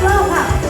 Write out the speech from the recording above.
เพิ่มค่ะ